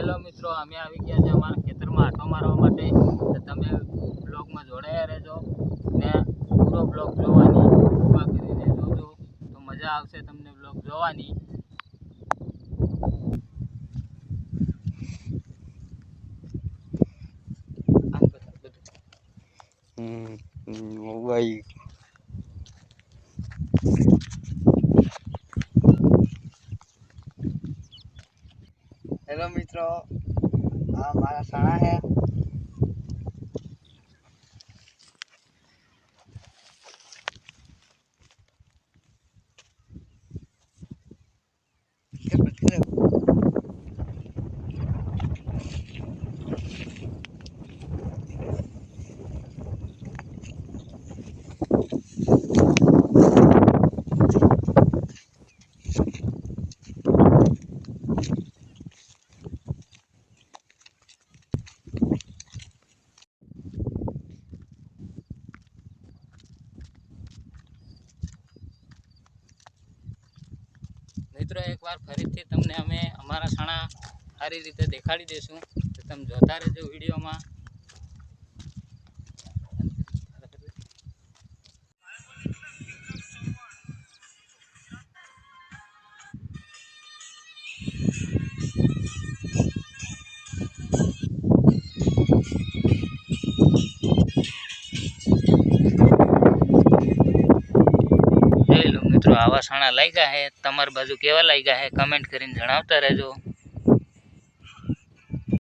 Hello મિત્રો, અમે આવી ગયા છે અમારા ખેતરમાં આટો મારવા માટે. તમે બ્લોગમાં જોડાયા રહેજો ને પૂરો બ્લોગ જોવાની કૃપા કરીને જોજો. તો મજા આવશે તમને બ્લોગ જોવાની. મોબાઈલ. હેલો મિત્રો આ મારા સાણા હે. મિત્રો, એકવાર ફરીથી તમને અમે અમારા સાણા સારી રીતે દેખાડી દઈશું તો તમે જોતા રહેજો વિડીયોમાં. મિત્રો આવા સાણા લાગ્યા છે તમારી બાજુ કેવા લાગ્યા હે કમેન્ટ કરીને જણાવતા રહેજો.